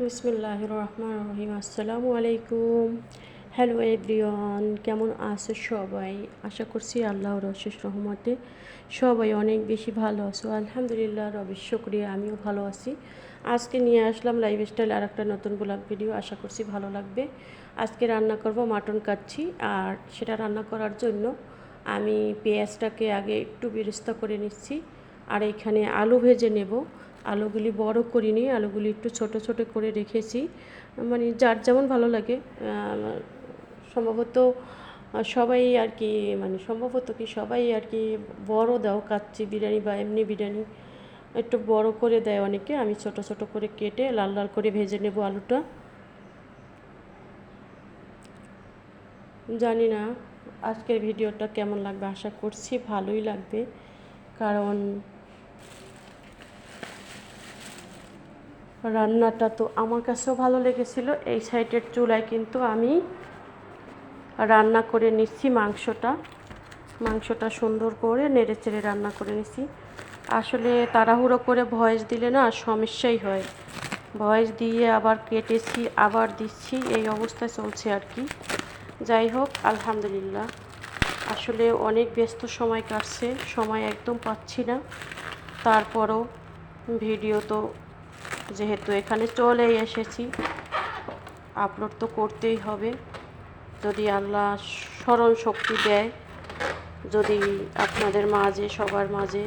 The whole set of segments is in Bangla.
বিসমুল্লাহ রহমান রহিম আসসালামু আলাইকুম হ্যালো এভরিওয়ান কেমন আছো সবাই? আশা করছি আল্লাহর অশেষ রহমতে সবাই অনেক বেশি ভালো আছো। আলহামদুলিল্লাহ রবি শুক্রিয়া, আমিও ভালো আছি। আজকে নিয়ে আসলাম লাইফ স্টাইল আর একটা নতুন ব্লগ ভিডিও আশা করছি ভালো লাগবে। আজকে রান্না করব মাটন কাচ্ছি, আর সেটা রান্না করার জন্য আমি পেঁয়াজটাকে আগে একটু বেরেস্তা করে নিচ্ছি, আর এখানে আলু ভেজে নেব। আলুগুলি বড় করিনি, আলুগুলি একটু ছোট ছোট করে রেখেছি। মানে যার যেমন ভালো লাগে সম্ভবত সবাই আর কি মানে সম্ভবত কি সবাই আর কি বড় দাও, কাচ্চি বিরিয়ানি বা এমনি বিরিয়ানি একটু বড় করে দেয় অনেকে। আমি ছোট ছোট করে কেটে লাল লাল করে ভেজে নেব আলুটা। জানি না আজকের ভিডিওটা কেমন লাগবে, আশা করছি ভালোই লাগবে। কারণ রান্নাটা তো আমার কাছেও ভালো লেগেছিল। এই সাইডের চুলায় কিন্তু আমি রান্না করে নিচ্ছি মাংসটা। মাংসটা সুন্দর করে নেড়ে চেড়ে রান্না করে নিচ্ছি। আসলে তাড়াহুড়ো করে ভয়েস দিলে না সমস্যাই হয়। ভয়েস দিয়ে আবার কেটেছি, আবার দিচ্ছি, এই অবস্থায় চলছে আর কি। যাই হোক, আলহামদুলিল্লাহ। আসলে অনেক ব্যস্ত সময় কাটছে, সময় একদম পাচ্ছি না। তারপরও ভিডিও তো যেহেতু এখানে চলেই এসেছি আপলোড তো করতেই হবে। যদি আল্লাহ স্মরণ শক্তি দেয়, যদি আপনাদের মাঝে, সবার মাঝে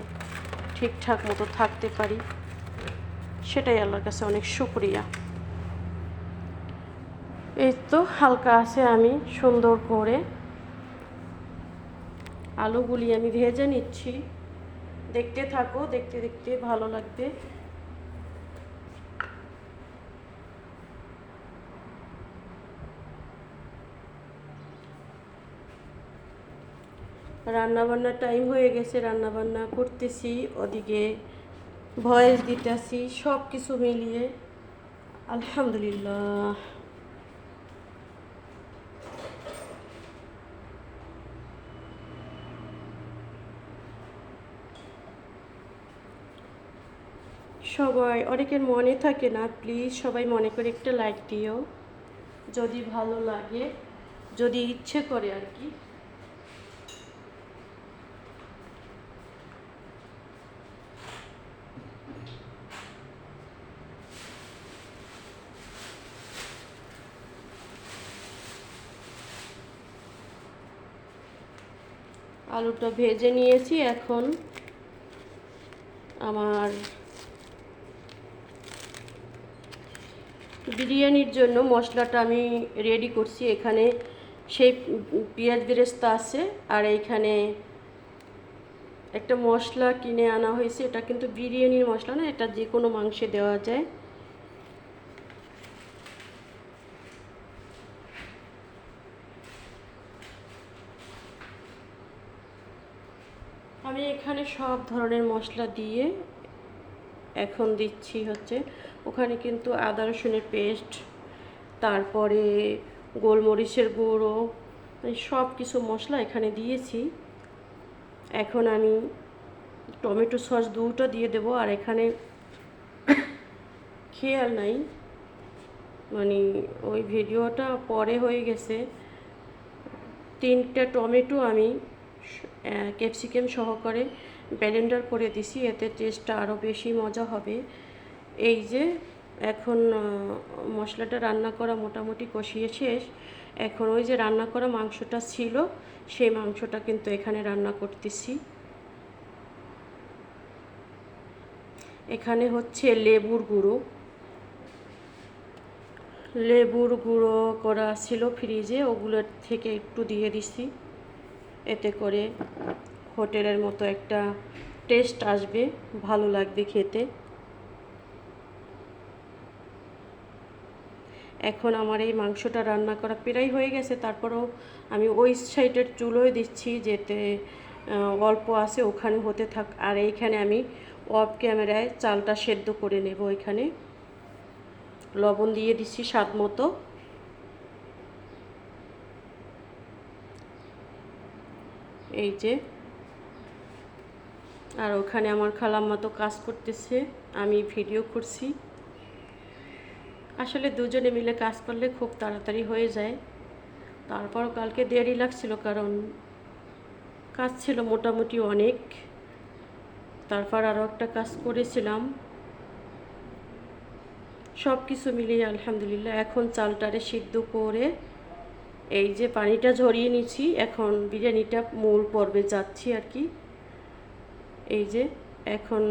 ঠিকঠাক মতো থাকতে পারি, সেটাই আল্লাহর কাছে অনেক শুক্রিয়া। এই তো হালকা আছে আমি সুন্দর করে। আলুগুলি আমি ভেজে নিচ্ছি। দেখতে থাকো, দেখতে দেখতে ভালো লাগবে। রান্নাবান্নার টাইম হয়ে গেছে, রান্নাবান্না করতেছি, ওদিকে ভয়েস দিতেছি সব কিছু মিলিয়ে। আলহামদুলিল্লাহ। সবাই, অনেকের মনে থাকে না প্লিজ সবাই মনে করে একটা লাইক দিও। যদি ভালো লাগে, যদি ইচ্ছে করে আর কি। আলুটা ভেজে নিয়েছি এখন আমার বিরিয়ানির জন্য মশলাটা আমি রেডি করছি। এখানে সেই পেঁয়াজ বেরেস্তা আছে আর এইখানে একটা মশলা কিনে আনা হয়েছে। এটা কিন্তু বিরিয়ানির মশলা না, এটা যে কোনো মাংসে দেওয়া যায়। আমি এখানে সব ধরনের মশলা দিয়ে এখন দিচ্ছি হচ্ছে। ওখানে কিন্তু আদা, রসুনের পেস্ট, তারপরে গোলমরিচের গুঁড়ো মানে সব কিছু মশলা এখানে দিয়েছি। এখন আমি টমেটো সস দুটো দিয়ে দেব আর এখানে খেয়াল নাই। মানে ওই ভিডিওটা পরে হয়ে গেছে। তিনটা টমেটো আমি ক্যাপসিকাম সহকারে ব্যালেন্ডার করে দিছি, এতে টেস্টটা আরও বেশি মজা হবে। এই যে, এখন মশলাটা রান্না করা মোটামুটি কষিয়ে শেষ। এখন ওই যে রান্না করা মাংসটা ছিল, সেই মাংসটা কিন্তু এখানে রান্না করতেছি। এখানে হচ্ছে লেবুর গুঁড়ো। লেবুর গুঁড়ো করা ছিল ফ্রিজে ওগুলোর থেকে একটু দিয়ে দিছি। এতে করে হোটেলের মতো একটা টেস্ট আসবে, ভালো লাগবে খেতে। এখন আমার এই মাংসটা রান্না করা প্রায় হয়ে গেছে, তারপরেও আমি ওই সাইডের চুলোয় দিচ্ছি যেতে অল্প আছে, ওখানে হতে থাক। আর এইখানে আমি অফ ক্যামেরায় চালটা সেদ্ধ করে নেব এখানে লবণ দিয়ে দিচ্ছি স্বাদ মতো। এই যে। আর ওখানে আমার খালাম্মা তো কাজ করতেছে, আমি ভিডিও করছি। আসলে দুজনে মিলে কাজ করলে খুব তাড়াতাড়ি হয়ে যায়। তারপরও কালকে দেরি লাগছিল কারণ কাজ ছিল মোটামুটি অনেক। তারপর আরও একটা কাজ করেছিলাম। সব কিছু মিলিয়ে আলহামদুলিল্লাহ, এখন চালটারে সিদ্ধ করে এই যে পানিটা ঝরিয়ে নিচ্ছি, এখন বিরিয়ানিটা মূল পর্বে যাচ্ছি আর কি। এই যে এখন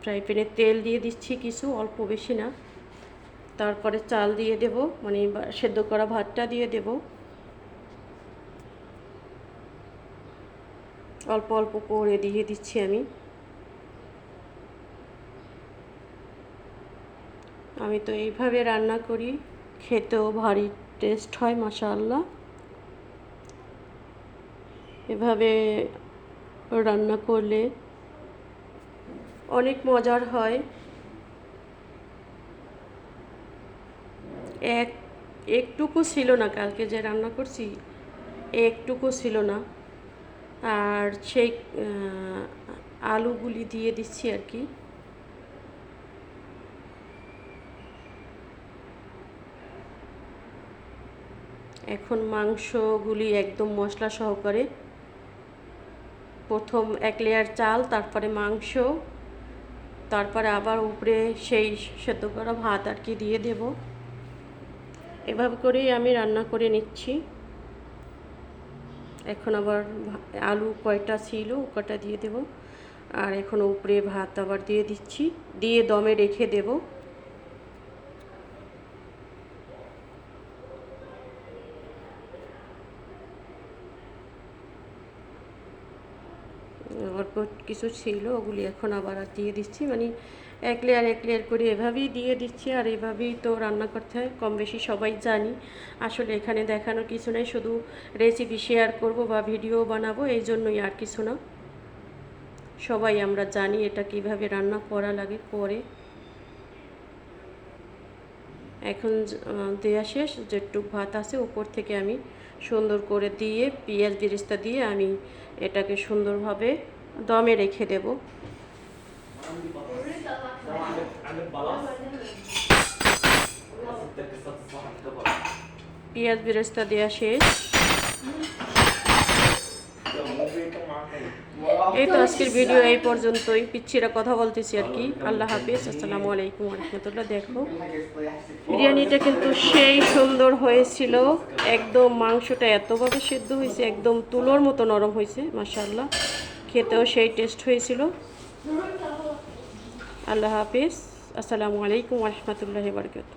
ফ্রাই প্যানে তেল দিয়ে দিচ্ছি কিছু, অল্প বেশি না। তারপরে চাল দিয়ে দেব মানে সেদ্ধ করা ভাতটা দিয়ে দেব। অল্প অল্প করে দিয়ে দিচ্ছি আমি। আমি তো এইভাবে রান্না করি, খেতেও ভারী টেস্ট হয়, মাশাআল্লাহ। এভাবে রান্না করলে অনেক মজার হয়। এক, একটুকু ছিল না কালকে যে রান্না করছি, একটুকু ছিল না। আর সেই আলুগুলি দিয়ে দিচ্ছি আর কি। এখন মাংসগুলি একদম মশলা সহকারে। প্রথম এক লেয়ার চাল, তারপরে মাংস, তারপরে আবার উপরে সেই সেদ্ধ করা ভাত আর কি দিয়ে দেব। এভাবে করেই আমি রান্না করে নিচ্ছি। এখন আবার আলু কয়টা ছিল কয়টা দিয়ে দেব। আর এখন উপরে ভাত আবার দিয়ে দিচ্ছি। দিয়ে দমে রেখে দেব অল্প কিছু ছিল, ওগুলি এখন আবার আর দিয়ে দিচ্ছি। মানে এক লেয়ার এক লেয়ার করে এভাবেই দিয়ে দিচ্ছি। আর এভাবেই তো রান্না করতে হয়, কম বেশি সবাই জানি। আসলে এখানে দেখানোর কিছু নেই, শুধু রেসিপি শেয়ার করব বা ভিডিও বানাবো, এই জন্যই আর কিছু না। সবাই আমরা জানি এটা কীভাবে রান্না করা লাগে, করে। এখন দেয়া শেষ, যেটুক ভাত আছে উপর থেকে আমি সুন্দর করে দিয়ে, পেঁয়াজ, বিরিস্তা দিয়ে আমি এটাকে সুন্দরভাবে দমে রেখে দেব। পেঁয়াজ বেরেস্তা দেওয়া শেষ। এই তো আজকের ভিডিও এই পর্যন্তই। পিচ্ছিরা কথা বলতেছি আর কি। আল্লাহ হাফিজ। আসসালামু আলাইকুম রহমতুল্লাহ। দেখো, বিরিয়ানিটা কিন্তু সেই সুন্দর হয়েছিল। একদম মাংসটা এতভাবে সিদ্ধ হয়েছে, একদম তুলোর মতো নরম হয়েছে মাসাল্লাহ খেতেও সেই টেস্ট হয়েছিল। আল্লাহ হাফিজ। আসসালামু আলাইকুম রহমতুল্লাহ বারকাত